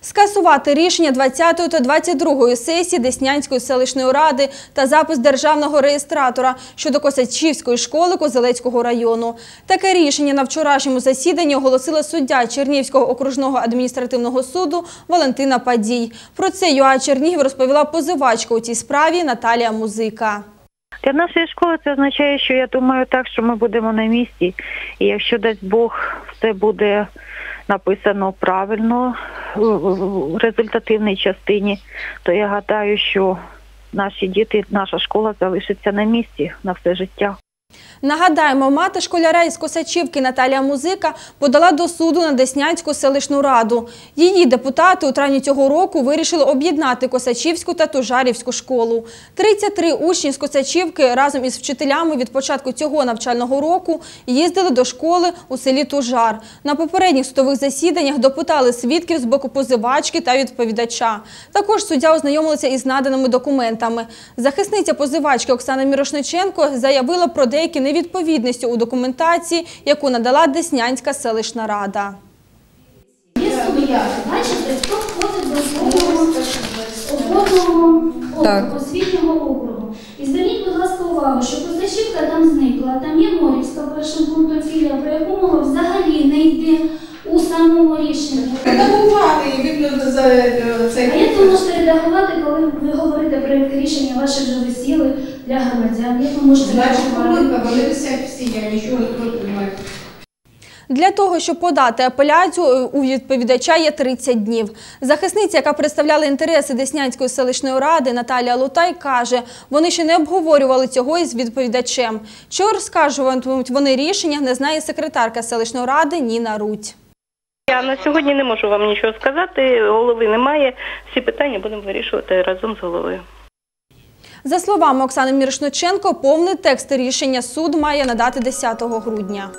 Скасувати рішення 20 та 22 сесії Деснянської селищної ради та запис державного реєстратора щодо Косачівської школи Козелецького району. Таке рішення на вчорашньому засіданні оголосила суддя Чернігівського окружного адміністративного суду Валентина Падій. Про це ЮА Чернігів розповіла позивачка у цій справі Наталія Музика. Для нашої школи це означає, що я думаю так, що ми будемо на місці, і якщо дасть Бог, все буде написано правильно в результативній частині, то я гадаю, що наші діти, наша школа залишиться на місці на все життя. Нагадаємо, мати школяра із Косачівки Наталія Музика подала до суду на Деснянську селищну раду. Її депутати у травні цього року вирішили об'єднати Косачівську та Тужарівську школу. 33 учні з Косачівки разом із вчителями від початку цього навчального року їздили до школи у селі Тужар. На попередніх судових засіданнях допитали свідків з боку позивачки та відповідача. Також суддя ознайомилася із наданими документами. Захисниця позивачки Оксана Мірошниченко заявила про деякі невідповідності у документації, яку надала Деснянська селищна рада. Хто входить до Так. освітнього округу. І зверніть, будь ласка, увагу, що Козачівка там зникла, там є Морівська першим Редагували і видно за е, А цей як ви можете редагувати, коли ви говорите про яке рішення ваше вже висіли для громадян? Як ви можете Значить, редагувати? помилка, вони висять всі, я нічого не проти не маю. Для того, щоб подати апеляцію, е, у відповідача є 30 днів. Захисниця, яка представляла інтереси Деснянської селищної ради, Наталія Лутай, каже, вони ще не обговорювали цього із відповідачем. Чи розкажуватимуть вони рішення, не знає секретарка селищної ради Ніна Рудь. Я на сьогодні не можу вам нічого сказати. Голови немає. Всі питання будемо вирішувати разом з головою. За словами Оксани Мірошниченко, повний текст рішення суд має надати 10 грудня.